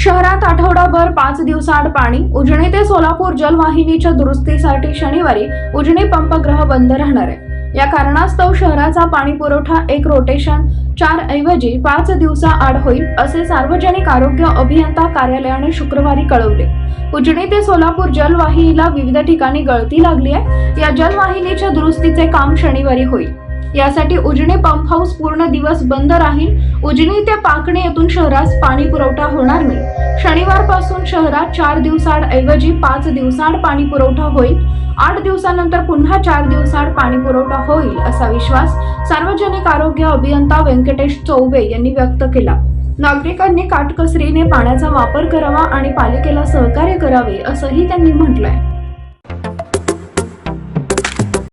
शहरात आठवडाभर पाच दिवसाआड पाणी उजनी ते सोलापूर जलवाहिनीच्या दुरुस्तीसाठी शनिवारी उजनी पंपग्रह बंद राहणार आहे. या कारणास्तव शहराचा पाणी पुरवठा एक रोटेशन चार ऐवजी पाच दिवसाआड होईल असे सार्वजनिक आरोग्य अभियंता कार्यालयाने शुक्रवारी कळवले. उजनी ते सोलापूर जलवाहिनीला विविध ठिकाणी गळती लागली आहे. या जलवाहिनीच्या दुरुस्तीचे काम शनिवारी होईल. यासाठी उजनी पंप हाऊस पूर्ण दिवस बंद राहील. उजनी ते पाकणे येथून शहरास पाणी पुरवठा होणार नाही. शनिवारपासून शहरात चार दिवसाआड ऐवजी पाच दिवसाआड पाणी पुरवठा होईल. आठ दिवसानंतर पुन्हा चार दिवसाआड पाणी पुरवठा होईल असा विश्वास सार्वजनिक आरोग्य अभियंता व्यंकटेश चौबे यांनी व्यक्त केला. नागरिकांनी काटकसरीने पाण्याचा वापर करावा आणि पालिकेला सहकार्य करावे असंही त्यांनी म्हटलंय.